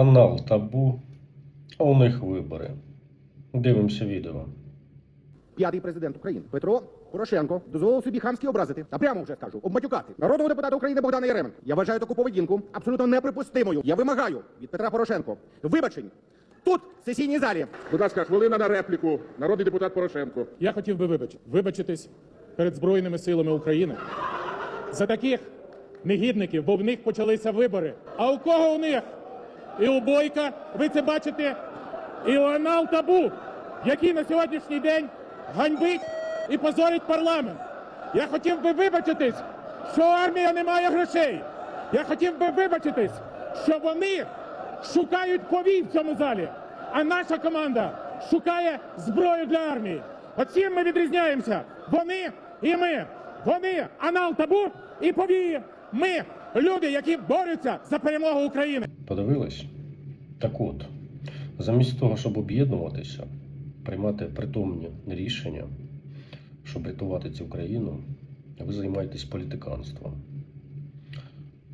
Анал табу, а у них вибори. Дивимося відео. П'ятий президент України Петро Порошенко дозволив собі хамськи образити, а прямо вже скажу, обматюкати народного депутата України Богдана Яременка. Я вважаю таку поведінку абсолютно неприпустимою. Я вимагаю від Петра Порошенко вибачень тут, в сесійній залі. Будь ласка, хвилина на репліку. Народний депутат Порошенко. Я хотів би вибач- вибачитись перед Збройними силами України за таких негідників, бо в них почалися вибори. А у кого у них? І у Бойка, ви це бачите, і у Анал Табу, який на сьогоднішній день ганьбить і позорить парламент. Я хотів би вибачитись, що армія не має грошей. Я хотів би вибачитись, що вони шукають повій в цьому залі, а наша команда шукає зброю для армії. Оцім ми відрізняємося. Вони і ми. Вони анал табу і повії. Ми люди, які борються за перемогу України. Подивились? Так от, замість того, щоб об'єднуватися, приймати притомні рішення, щоб рятувати цю країну, ви займаєтесь політиканством.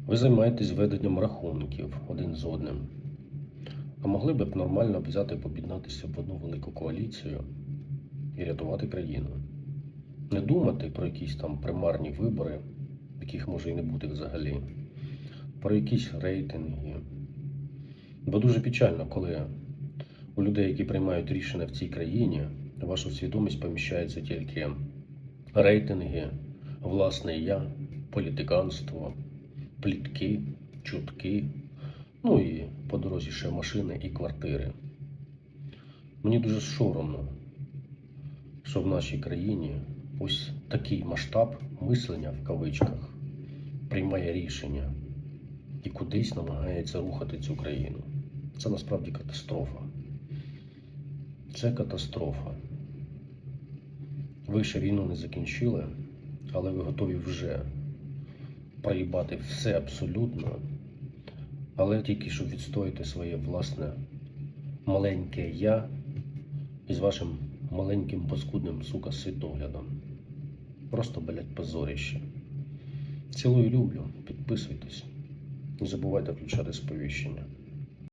Ви займаєтесь веденням рахунків один з одним. А могли б нормально взяти об'єднатися в одну велику коаліцію і рятувати країну. Не думати про якісь там примарні вибори, яких може і не бути взагалі, про якісь рейтинги. Бо дуже печально, коли у людей, які приймають рішення в цій країні, вашу свідомість поміщаються тільки рейтинги, власне я, політиканство, плітки, чутки, ну і по дорозі ще машини і квартири. Мені дуже соромно, що в нашій країні ось такий масштаб мислення в кавичках приймає рішення і кудись намагається рухати цю країну. Це насправді катастрофа. Це катастрофа. Ви ще війну не закінчили, але ви готові вже проїбати все абсолютно, але тільки щоб відстояти своє власне маленьке я із вашим маленьким паскудним, сука, світоглядом. Просто, блядь, позоріще. Цілую люблю, підписуйтесь. Не забувайте включати сповіщення.